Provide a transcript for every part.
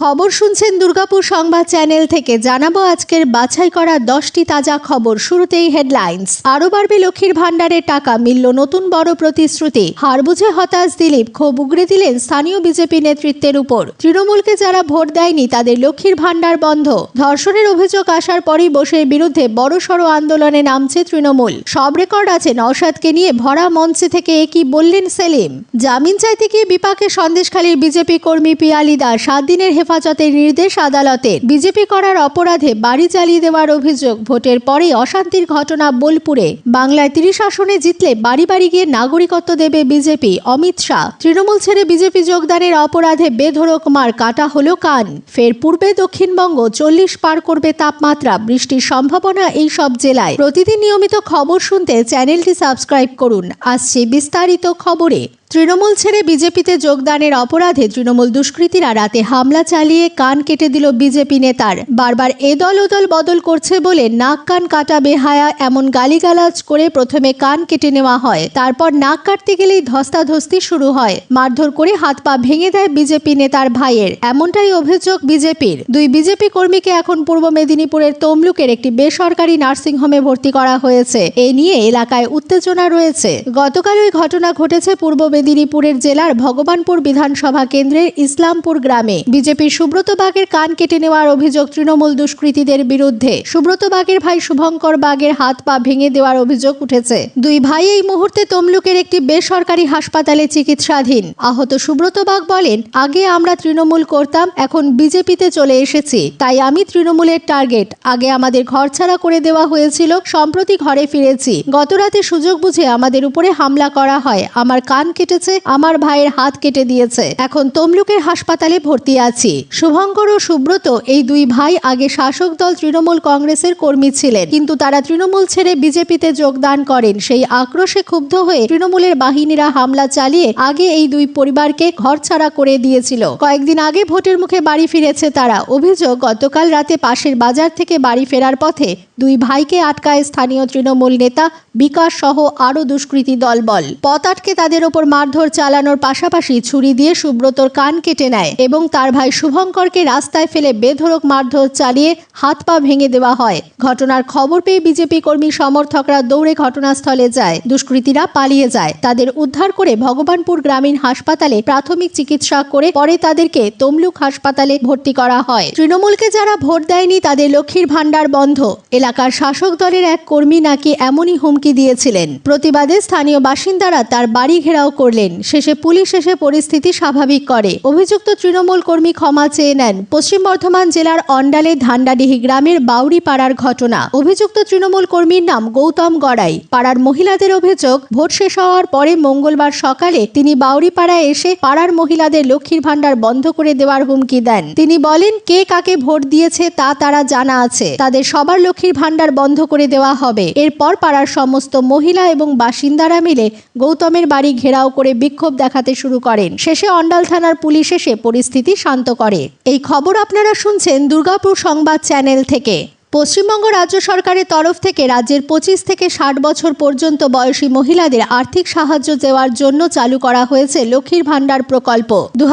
খবর শুনছেন দুর্গাপুর সংবাদ চ্যানেল থেকে। জানাব আজকের বাছাই করা দশটি তাজা খবর। শুরুতেই হেডলাইন্স। আরও বাড়বে লক্ষ্মীর ভাণ্ডারের টাকা, মিলল নতুন বড় প্রতিশ্রুতি। হার বুঝে হতাশ দিলীপ, ক্ষোভ উগড়ে দিলেন স্থানীয় বিজেপি নেতৃত্বের উপর। তৃণমূলকে যারা ভোট দেয়নি, তাদের লক্ষ্মীর ভাণ্ডার বন্ধ। ধর্ষণের অভিযোগ আসার পরই বসের বিরুদ্ধে বড়সড় আন্দোলনে নামছে তৃণমূল। সব রেকর্ড আছে নওশাদকে নিয়ে ভরা মঞ্চে থেকে একই বললেন সেলিম? জামিন চাইতে গিয়ে বিপাকে সন্দেশখালীর বিজেপি কর্মী পিয়ালি দাস। সাত দিনের হেফাজতের নির্দেশ আদালতের। বিজেপি করার অপরাধে বাড়ি চালিয়ে দেওয়ার অভিযোগ ভোটের পরে অশান্তির ঘটনা বোলপুরে। বাংলায় তিরিশ আসনে জিতলে বাড়ি বাড়ি গিয়ে নাগরিকত্ব দেবে বিজেপি, অমিত শাহ। তৃণমূল ছেড়ে বিজেপি যোগদানের অপরাধে বেধড়ক মার কাটা হলো কান। ফের পূর্বে দক্ষিণবঙ্গ চল্লিশ পার করবে তাপমাত্রা। বৃষ্টির সম্ভাবনা এই সব জেলায়। প্রতিদিন নিয়মিত খবর শুনতে চ্যানেলটি সাবস্ক্রাইব করুন। আসছে বিস্তারিত খবরে। তৃণমূল ছেড়ে বিজেপিতে যোগদানের অপরাধে তৃণমূল দুষ্কৃতীরা রাতে হামলা চালিয়ে কান কেটে দিল বিজেপি নেতার। বারবার এ দল ও দল বদল করছে বলে নাক কান কাটা বেহায়া এমন গালিগালাজ করে প্রথমে কান কেটে নেওয়া হয়, তারপর নাক কাটতে গেলেই ধস্তাধস্তি শুরু হয়। মারধর করে হাত পা ভেঙে দেয় বিজেপি নেতার ভাইয়ের। এমনটাই অভিযোগ বিজেপির। দুই বিজেপি কর্মীকে এখন পূর্ব মেদিনীপুরের তমলুকের একটি বেসরকারি নার্সিংহোমে ভর্তি করা হয়েছে। এ নিয়ে এলাকায় উত্তেজনা রয়েছে। গতকাল ওই ঘটনা ঘটেছে পূর্ব মেদিনীপুরের জেলার ভগবানপুর বিধানসভা কেন্দ্রের ইসলামপুর গ্রামে বিজেপির সুব্রত বাগের কান কেটে নেওয়ার অভিযোগ তৃণমূল দুষ্কৃতীদের বিরুদ্ধে। সুব্রত বাগের ভাই শুভঙ্কর বাগের হাত পা ভেঙে দেওয়ার অভিযোগ উঠেছে। দুই ভাই এই মুহূর্তে তমলুকের একটি বেসরকারি হাসপাতালে চিকিৎসাধীন। আহত সুব্রত বাগ বলেন, আগে আমরা তৃণমূল করতাম, এখন বিজেপিতে চলে এসেছি। তাই আমি তৃণমূলের টার্গেট। আগে আমাদের ঘরছাড়া করে দেওয়া হয়েছিল, সম্প্রতি ঘরে ফিরেছি। গতরাতে সুযোগ বুঝে আমাদের উপরে হামলা করা হয়। আমার কান কেটেছে আমার ভাইয়ের হাত কেটে দিয়েছে। এখন তমলুকের হাসপাতালে ভর্তি আছি। শুভঙ্কর ও সুব্রত এই দুই ভাই আগে শাসক দল তৃণমূল কংগ্রেসের কর্মী ছিলেন। কিন্তু তারা তৃণমূল ছেড়ে বিজেপিতে যোগদান করেন। সেই আক্রোশে ক্ষুব্ধ হয়ে তৃণমূলের বাহিনীরা হামলা চালিয়ে আগে এই দুই পরিবারকে ঘরছাড়া করে দিয়েছিল। কয়েকদিন আগে ভোটের মুখে বাড়ি ফিরেছে তারা। অভিযোগ, গতকাল রাতে পাশের বাজার থেকে বাড়ি ফেরার পথে দুই ভাইকে আটকায় স্থানীয় তৃণমূল নেতা বিকাশ সহ আরও দুষ্কৃতী দলবল। পথ আটকে তাদের ওপর মারধর চালানোর পাশাপাশি ছুরি দিয়ে সুব্রতর কান কেটে নেয় এবং তার ভাই শুভঙ্করকে রাস্তায় ফেলে বেধড়ক মারধর চালিয়ে হাত পা ভেঙে দেওয়া হয়। ঘটনার খবর পেয়ে বিজেপি কর্মী সমর্থকরা দৌড়ে ঘটনাস্থলে যায়। দুষ্কৃতীরা পালিয়ে যায়। তাদের উদ্ধার করে ভগবানপুর গ্রামীণ হাসপাতালে প্রাথমিক চিকিৎসা করে পরে তাদেরকে তমলুক হাসপাতালে ভর্তি করা হয়। তৃণমূলকে যারা ভোট দেয়নি তাদের লক্ষ্মীর ভাণ্ডার বন্ধ। এলাকার শাসক দলের এক কর্মী নাকি এমনই হুমকি দিয়েছিলেন। প্রতিবাদে স্থানীয় বাসিন্দারা তার বাড়ি ঘেরাও করলেন। শেষে পুলিশ এসে পরিস্থিতি স্বাভাবিক করে। অভিযুক্ত তৃণমূল কর্মী ক্ষমা চেয়ে নেন পশ্চিম বর্ধমান জেলার অন্ডালে ধান্ডাডিহি গ্রামের বাউরি পাড়ার ঘটনা। অভিযুক্ত তৃণমূল কর্মীর নাম গৌতম গড়াই। পাড়ার মহিলাদের অভিযোগ, ভোট শেষ হওয়ার পরে মঙ্গলবার সকালে তিনি বাউরিপাড়ায় এসে পাড়ার মহিলাদের লক্ষ্মীর ভাণ্ডার বন্ধ করে দেওয়ার হুমকি দেন। তিনি বলেন, কে কাকে ভোট দিয়েছে তা তারা জানা আছে। তাদের সবার লক্ষ্মীর ভাণ্ডার বন্ধ করে দেওয়া হবে। এরপর পাড়ার সমস্ত মহিলা এবং বাসিন্দারা মিলে গৌতমের বাড়ি ঘেরাও করে বিক্ষোভ দেখাতে শুরু করেন। শেষে অন্ডাল থানার পুলিশ এসে পরিস্থিতি শান্ত করে। এই খবর আপনারা শুনছেন দুর্গাপুর সংবাদ চ্যানেল থেকে। পশ্চিমবঙ্গ রাজ্য সরকারের তরফ থেকে রাজ্যের পঁচিশ থেকে ষাট বছর পর্যন্ত বয়সী মহিলাদের আর্থিক সাহায্য দেওয়ার জন্য চালু করা হয়েছে লক্ষ্মীর ভাণ্ডার প্রকল্প। দু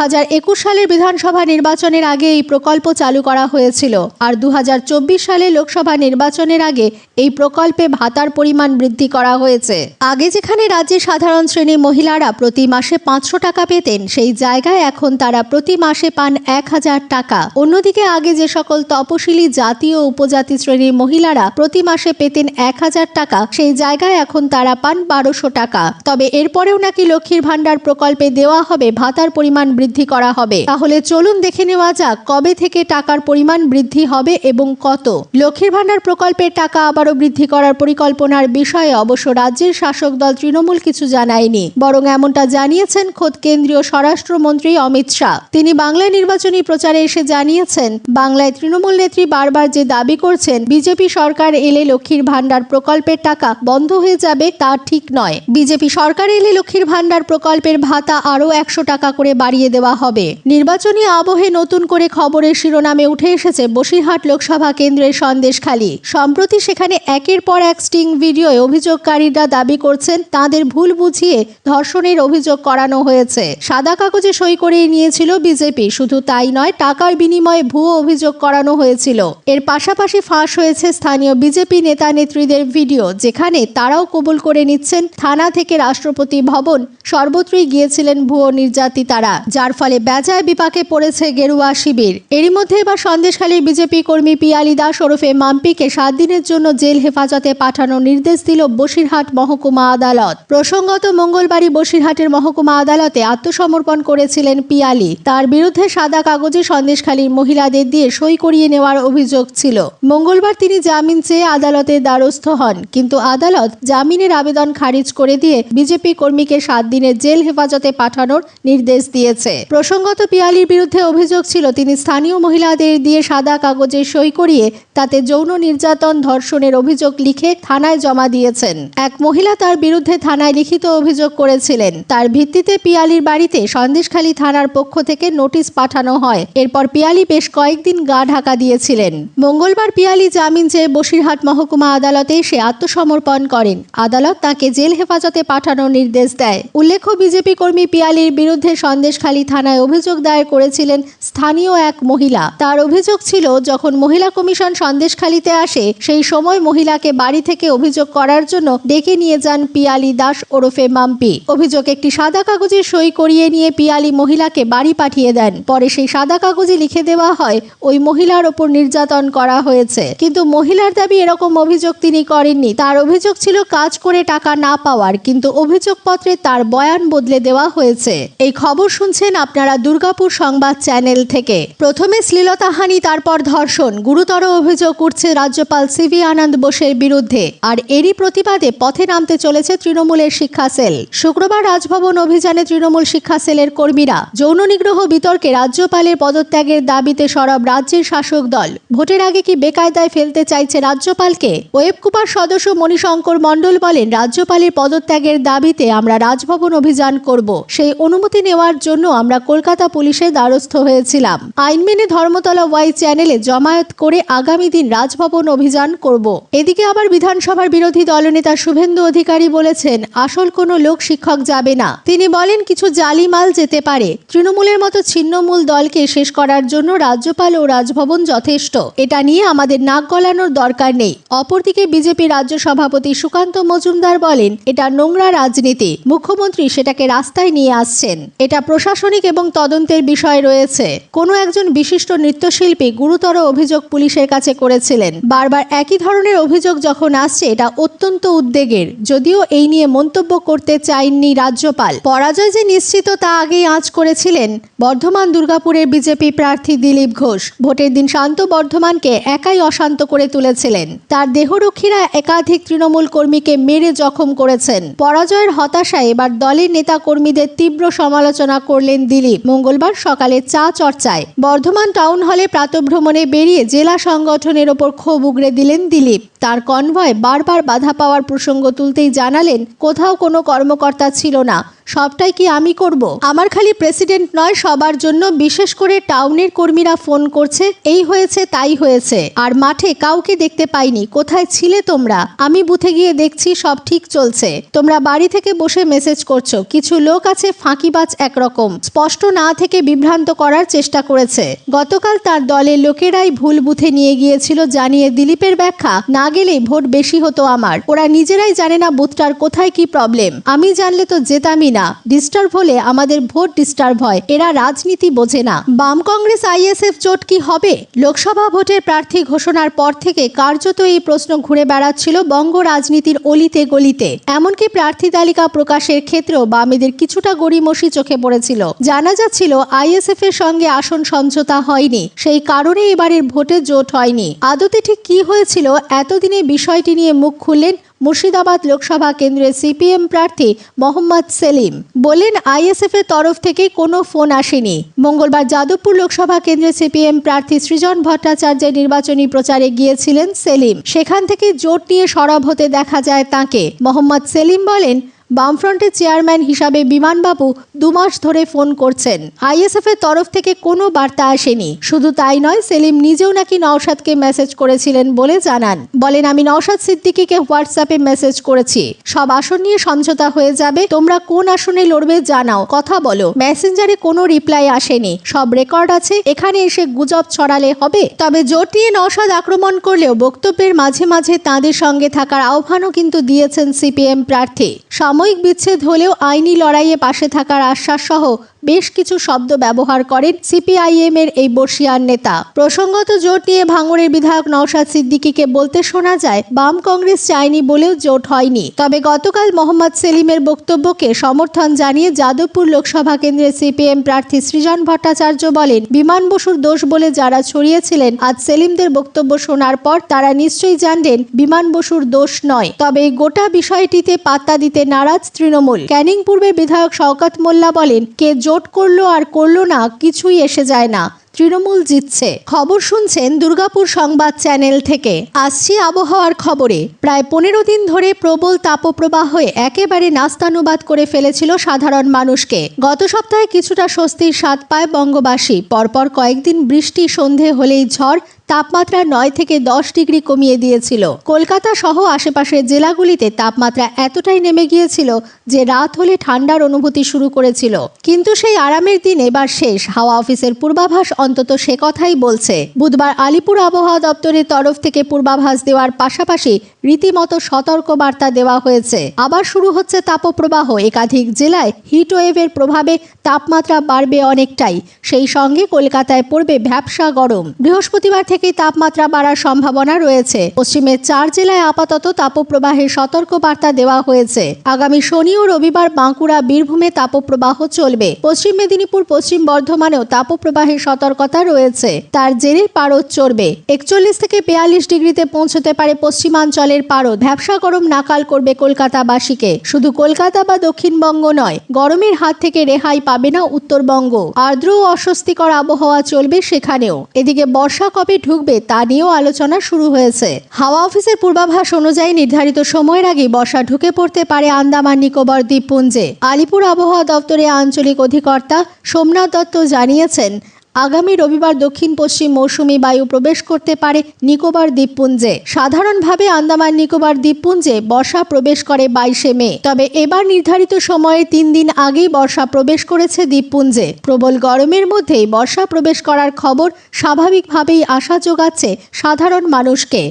সালের বিধানসভা নির্বাচনের আগে এই প্রকল্প চালু করা হয়েছিল। আর দু হাজার চব্বিশ সালে লোকসভা নির্বাচনের আগে এই প্রকল্পে ভাতার পরিমাণ বৃদ্ধি করা হয়েছে। আগে যেখানে রাজ্যের সাধারণ শ্রেণির মহিলারা প্রতি মাসে পাঁচশো টাকা পেতেন, সেই জায়গায় এখন তারা প্রতি মাসে পান এক হাজার টাকা। অন্যদিকে আগে যে সকল তপশিলি জাতীয় ও উপজাতি শ্রেণির মহিলারা প্রতি মাসে পেতেন এক হাজার টাকা। সেই জায়গায় এখন তারা পান বারোশো টাকা। তবে এরপরেও নাকি লক্ষ্মীর ভাণ্ডার প্রকল্পে দেওয়া হবে, ভাতার পরিমাণ বৃদ্ধি করা হবে। তাহলে চলুন দেখে নেওয়া যাক, কবে থেকে টাকার পরিমাণ বৃদ্ধি হবে এবং কত? লক্ষ্মীর ভাণ্ডার প্রকল্পের টাকা আবারও বৃদ্ধি করার পরিকল্পনার বিষয়ে অবশ্য রাজ্যের শাসক দল তৃণমূল কিছু জানায়নি। বরং এমনটা জানিয়েছেন খোদ কেন্দ্রীয় স্বরাষ্ট্রমন্ত্রী অমিত শাহ। তিনি বাংলায় নির্বাচনী প্রচারে এসে জানিয়েছেন, বাংলায় তৃণমূল নেত্রী বারবার যে দাবি করছেন করছেন বিজেপি সরকার এলে লক্ষ্মীর ভান্ডার প্রকল্পের টাকা বন্ধ হয়ে যাবে তা ঠিক নয়। বিজেপি সরকার এলে লক্ষ্মীর ভান্ডার প্রকল্পের ভাতা আরও একশো টাকা করে বাড়িয়ে দেওয়া হবে। নির্বাচনী আবহে নতুন করে খবরের শিরোনামে উঠে এসেছে বসিরহাট লোকসভা কেন্দ্রের সন্দেশখালী সম্প্রতি সেখানে একের পর এক স্টিং ভিডিওয়ে অভিযোগকারীরা দাবি করছেন, তাদের ভুল বুঝিয়ে ধর্ষণের অভিযোগ করানো হয়েছে। সাদা কাগজে সই করেই নিয়েছিল বিজেপি, শুধু তাই নয়, টাকার বিনিময়ে ভুয়ো অভিযোগ করানো হয়েছিল। এর পাশাপাশি ফাঁস হয়েছে স্থানীয় বিজেপি নেতা নেত্রীদের ভিডিও, যেখানে তারাও কবুল করে নিচ্ছেন থানা থেকে রাষ্ট্রপতি ভবন। সর্বত্রই গিয়েছিলেন ভুয়ো নির্যাতিতারা যার ফলে বেজায় বিপাকে পড়েছে গেরুয়া শিবির। এরই মধ্যে এবার সন্দেশখালীর বিজেপি কর্মী পিয়ালি দাস ওরফে মাম্পিকে সাত দিনের জন্য জেল হেফাজতে পাঠানোর নির্দেশ দিল বসিরহাট মহকুমা আদালত। প্রসঙ্গত মঙ্গলবারই বসিরহাটের মহকুমা আদালতে আত্মসমর্পণ করেছিলেন পিয়ালি। তার বিরুদ্ধে সাদা কাগজে সন্দেশখালীর মহিলাদের দিয়ে সই করিয়ে নেওয়ার অভিযোগ ছিল। মঙ্গলবার তিনি জামিন চেয়ে আদালতের দ্বারস্থ হন, কিন্তু আদালত জামিনের আবেদন খারিজ করে দিয়ে বিজেপি কর্মীকে সাত দিনের জেল হেফাজতে পাঠানোর নির্দেশ দিয়েছে। প্রসঙ্গত পিয়ালির বিরুদ্ধে অভিযোগ ছিল, তিনি স্থানীয় মহিলাদের দিয়ে সাদা কাগজে সই করিয়ে তাতে যৌন নির্যাতন ধর্ষণের অভিযোগ লিখে থানায় জমা দিয়েছেন। এক মহিলা তার বিরুদ্ধে থানায় লিখিত অভিযোগ করেছিলেন। তার ভিত্তিতে পিয়ালির বাড়িতে সন্দেশখালী থানার পক্ষ থেকে নোটিশ পাঠানো হয়। এরপর পিয়ালি বেশ কয়েকদিন গা ঢাকা দিয়েছিলেন। মঙ্গলবার পিয়ালি জামিন চেয়ে বসিরহাট মহকুমা আদালতে এসে আত্মসমর্পণ করেন। আদালত তাকে জেল হেফাজতে পাঠানোর নির্দেশ দেয়। উল্লেখ্য, বিজেপি কর্মী পিয়ালির বিরুদ্ধে সন্দেশখালী থানায় অভিযোগ দায়ের করেছিলেন স্থানীয় এক মহিলা। তার অভিযোগ ছিল, যখন মহিলা কমিশন সন্দেশখালীতে আসে, সেই সময় মহিলাকে বাড়ি থেকে অভিযোগ করার জন্য ডেকে নিয়ে যান পিয়ালি দাস ওরফে মাম্পি। অভিযোগ, একটি সাদা কাগজে সই করিয়ে নিয়ে পিয়ালি মহিলাকে বাড়ি পাঠিয়ে দেন। পরে সেই সাদা কাগজে লিখে দেওয়া হয়, ওই মহিলার ওপর নির্যাতন করা হয়েছে। কিন্তু মহিলার দাবি এরকম অভিযোগ তিনি করেননি। তার অভিযোগ ছিল কাজ করে টাকা না পাওয়ার, কিন্তু অভিযোগপত্রে তার বয়ান বদলে দেওয়া হয়েছে। এই খবর শুনছেন আপনারা দুর্গাপুর সংবাদ চ্যানেল থেকে। প্রথমে শ্লীলতাহানি তারপর ধর্ষণ। গুরুতর অভিযোগ উঠছে রাজ্যপাল সিভি আনন্দ বোসের বিরুদ্ধে। আর এরই প্রতিবাদে পথে নামতে চলেছে তৃণমূলের শিক্ষা সেল। শুক্রবার রাজভবন অভিযানে তৃণমূল শিক্ষা সেলের কর্মীরা যৌন নিগ্রহ বিতর্কে রাজ্যপালের পদত্যাগের দাবিতে সরব রাজ্যের শাসক দল। ভোটের আগে কি বেকায়দায় ফেলতে চাইছে রাজ্যপালকে। ওয়েবকুপার সদস্য মণিশঙ্কর মণ্ডল বলেন, রাজ্যপালের পদত্যাগের দাবিতে আমরা রাজভবন অভিযান করব। সেই অনুমতি নেওয়ার জন্য আমরা কলকাতা পুলিশের দ্বারস্থ হয়েছিলাম। আইন মেনে ধর্মতলা ওয়াই চ্যানেলে জমায়েত করে আগামী দিন রাজভবন অভিযান করব। এদিকে আবার বিধানসভার বিরোধী দলনেতা শুভেন্দু অধিকারী বলেছেন, আসল কোনো লোক শিক্ষক যাবে না। তিনি বলেন, কিছু জালিমাল যেতে পারে। তৃণমূলের মতো ছিন্নমূল দলকে শেষ করার জন্য রাজ্যপাল ও রাজভবন যথেষ্ট। এটা নিয়ে আমাদের নাক গলানোর দরকার নেই। অপরদিকে বিজেপি রাজ্য সভাপতি সুকান্ত মজুমদার বলেন, এটা নোংরা রাজনীতি। মুখ্যমন্ত্রী সেটাকে রাস্তায় নিয়ে আসছেন। এটা প্রশাসনিক এবং তদন্তের বিষয় রয়েছে। কোনো একজন বিশিষ্ট নৃত্যশিল্পী গুরুতর অভিযোগ পুলিশের কাছে করেছিলেন। বারবার একই ধরনের অভিযোগ যখন আসছে, এটা অত্যন্ত উদ্বেগের। যদিও এই নিয়ে মন্তব্য করতে চাইননি রাজ্যপাল। পরাজয় যে নিশ্চিত, তা আগেই আঁচ করেছিলেন বর্ধমান দুর্গাপুরের বিজেপি প্রার্থী দিলীপ ঘোষ। ভোটের দিন শান্ত বর্ধমানকে একাই অশান্ত করে তুলেছিলেন। তার দেহরক্ষীরা একাধিক তৃণমূল কর্মীকে মেরে জখম করেছেন। পরাজয়ের হতাশায় এবার দলের নেতা কর্মীদের তীব্র সমালোচনা করলেন দিলীপ। মঙ্গলবার সকালে চা চর্চায় বর্ধমান টাউন হলে প্রাতভ্রমণে বেরিয়ে জেলা সংগঠনের ওপর ক্ষোভ উগড়ে দিলেন দিলীপ। তার কনভয় বারবার বাধা পাওয়ার প্রসঙ্গ তুলতেই জানালেন, কোথাও কোনো কর্মকর্তা ছিল না। সবটাই কি আমি করব? আমার খালি প্রেসিডেন্ট নয়, সবার জন্য বিশেষ করে টাউনের কর্মীরা ফোন করছে, এই হয়েছে, তাই হয়েছে। আর মাঠে কাউকে দেখতে পাইনি, কোথায় ছিলে তোমরা? আমি বুথে গিয়ে দেখছি সব ঠিক চলছে। তোমরা বাড়ি থেকে বসে মেসেজ করছ, কিছু লোক আছে ফাঁকিবাজ একরকম। স্পষ্ট না থেকে বিভ্রান্ত করার চেষ্টা করেছে। গতকাল তার দলের লোকেরাই ভুল বুথে নিয়ে গিয়েছিল জানিয়ে দিলীপের ব্যাখ্যা। না গেলেই ভোট বেশি হতো আমার। ওরা নিজেরাই জানে না বুথটার কোথায় কি প্রবলেম আমি জানলে তো যেতামই না। ডিস্টার্ব হলে আমাদের ভোট ডিস্টার্ব হয়। এরা রাজনীতি বোঝে না। বাম কংগ্রেস আইএসএফ জোট কি হবে? লোকসভা ভোটের প্রার্থী ঘোষণার পর থেকে কার্যত এই প্রশ্ন ঘুরে বেড়াচ্ছিল বঙ্গ রাজনীতির অলিতে গলিতে। এমনকি প্রার্থী তালিকা প্রকাশের ক্ষেত্রেও বামেদের কিছুটা গড়িমসি চোখে পড়েছিল। জানা যাচ্ছিল আইএসএফ এর সঙ্গে আসন সমঝোতা হয়নি। সেই কারণে এবারের ভোটে জোট হয়নি। আদতে ঠিক কি হয়েছিল? এতদিনে বিষয়টি নিয়ে মুখ খুললেন মুর্শিদাবাদ লোকসভা কেন্দ্রের সিপিএম প্রার্থী মোহাম্মদ সেলিম বলেন, আইএসএফ এর তরফ থেকে কোনো ফোন আসেনি। মঙ্গলবার যাদবপুর লোকসভা কেন্দ্রে সিপিএম প্রার্থী সৃজন ভট্টাচার্যের নির্বাচনী প্রচারে গিয়েছিলেন সেলিম। সেখান থেকে জোট নিয়ে সরব হতে দেখা যায় তাকে। মোহাম্মদ সেলিম বলেন বামফ্রন্টের চেয়ারম্যান হিসাবে বিমানবাবু দুমাস ধরে ফোন করছেন। আইএসএফ এর তরফ থেকে কোনো বার্তা আসেনি। শুধু তাই নয়, সেলিম নিজেও নাকি নওশাদকে মেসেজ করেছিলেন বলে জানান। বলেন, আমি নওশাদ সিদ্দিকিকে হোয়াটসঅ্যাপে মেসেজ করেছি। সব আসন নিয়ে সমঝোতা হয়ে যাবে। তোমরা কোন আসনে লড়বে জানাও। কথা বলো। মেসেঞ্জারে কোনো রিপ্লাই আসেনি। সব রেকর্ড আছে। এখানে এসে গুজব ছড়ালে হবে। তবে জোট নিয়ে নওশাদ আক্রমণ করলেও বক্তব্যের মাঝে মাঝে তাঁদের সঙ্গে থাকার আহ্বানও কিন্তু দিয়েছেন সিপিএম প্রার্থী। সাময়িক বিচ্ছেদ হলেও আইনি লড়াইয়ে পাশে থাকার আশ্বাস সহ বেশ কিছু শব্দ ব্যবহার করেন সিপিআইএম এর এই বর্ষিয়ার নেতা। প্রসঙ্গত জোট নিয়ে ভাঙড়ের বিধায়ক নওশাদ সিদ্দিকীকে বলতে শোনা যায়, বাম কংগ্রেস চায়নি বলেও জোট হয়নি। তবে গতকাল মোহাম্মদ সেলিমের বক্তব্যকে সমর্থন জানিয়ে যাদবপুর লোকসভা কেন্দ্রের সিপিএম প্রার্থী সৃজন ভট্টাচার্য বলেন, বিমান বসুর দোষ বলে যারা ছড়িয়েছিলেন, আজ সেলিমদের বক্তব্য শোনার পর তারা নিশ্চয়ই জানলেন বিমান বসুর দোষ নয়। তবে গোটা বিষয়টিতে পাত্তা দিতে নারাজ তৃণমূল। ক্যানিং পূর্বের বিধায়ক শওকত মোল্লা বলেন, কে জোট করল আর করল না, কিছুই এসে যায় না। তৃণমূল জিতছে। খবর শুনছেন দুর্গাপুর সংবাদ চ্যানেল থেকে। আসছি আবহাওয়ার খবরে। প্রায় পনেরো দিন ধরে প্রবল তাপপ্রবাহে একেবারে নাস্তানুবাদ করে ফেলেছিল সাধারণ মানুষকে। গত সপ্তাহে কিছুটা স্বস্তির স্বাদ পায় বঙ্গবাসী। পরপর কয়েকদিন বৃষ্টি সন্ধে হলেই ঝড় তাপমাত্রা নয় থেকে দশ ডিগ্রি কমিয়ে দিয়েছিল। কলকাতা সহ আশেপাশের জেলাগুলিতে তাপমাত্রা এতটাই নেমে গিয়েছিল যে রাত হলে ঠান্ডার অনুভূতি শুরু করেছিল। কিন্তু সেই আরামের দিন এবার শেষ। হাওয়া অফিসের পূর্বাভাস অন্তত সে কথাই বলছে। বুধবার আলিপুর আবহাওয়া দপ্তরের তরফ থেকে পূর্বাভাস দেওয়ার পাশাপাশি রীতিমতো সতর্ক বার্তা দেওয়া হয়েছে। আবার শুরু হচ্ছে তাপপ্রবাহ। একাধিক জেলায় হিট ওয়েভের প্রভাবে তাপমাত্রা বাড়বে অনেকটাই। সেই সঙ্গে কলকাতায় পড়বে ভ্যাবসা গরম। বৃহস্পতিবার থেকেই তাপমাত্রা বাড়ার সম্ভাবনা রয়েছে। পশ্চিমের চার জেলায় আপাতত তাপপ্রবাহের সতর্ক বার্তা দেওয়া হয়েছে। আগামী শনি ও রবিবার বাঁকুড়া, বীরভূমে তাপপ্রবাহ চলবে। পশ্চিম মেদিনীপুর, পশ্চিম বর্ধমানেও তাপপ্রবাহের সতর্কতা রয়েছে। তার জেরে পারদ চড়বে। একচল্লিশ থেকে বিয়াল্লিশ ডিগ্রিতে পৌঁছতে পারে পশ্চিমাঞ্চলের পারদ। ভ্যাবসা গরম নাকাল করবে কলকাতাবাসীকে। শুধু কলকাতা বা দক্ষিণবঙ্গ নয়, গরমের হাত থেকে রেহাই পাবে না উত্তরবঙ্গ। আর্দ্র ও অস্বস্তিকর আবহাওয়া চলবে সেখানেও। এদিকে বর্ষা কবে ঢুকবে তা নিয়েও আলোচনা শুরু হয়েছে। হাওয়া অফিসের পূর্বাভাস অনুযায়ী নির্ধারিত সময়ের আগে বর্ষা ঢুকে পড়তে পারে আন্দামান, নিকোবর দ্বীপপুঞ্জে। আলিপুর আবহাওয়া দপ্তরের আঞ্চলিক অধিকর্তা সোমনাথ দত্ত জানিয়েছেন আগামী রবিবার দক্ষিণ পশ্চিম মৌসুমি বায়ু প্রবেশ করতে পারে নিকোবর দ্বীপপুঞ্জে। সাধারণভাবে আন্দামান নিকোবর দ্বীপপুঞ্জে বর্ষা প্রবেশ করে বাইশে মে। তবে এবার নির্ধারিত সময়ে তিন দিন আগেই বর্ষা প্রবেশ করেছে দ্বীপপুঞ্জে। প্রবল গরমের মধ্যেই বর্ষা প্রবেশ করার খবর স্বাভাবিকভাবেই আশা যোগাচ্ছে সাধারণ মানুষকে।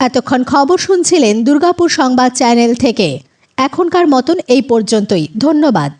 এতক্ষণ খবর শুনছিলেন দুর্গাপুর সংবাদ চ্যানেল থেকে। এখনকার মতন এই পর্যন্তই। ধন্যবাদ।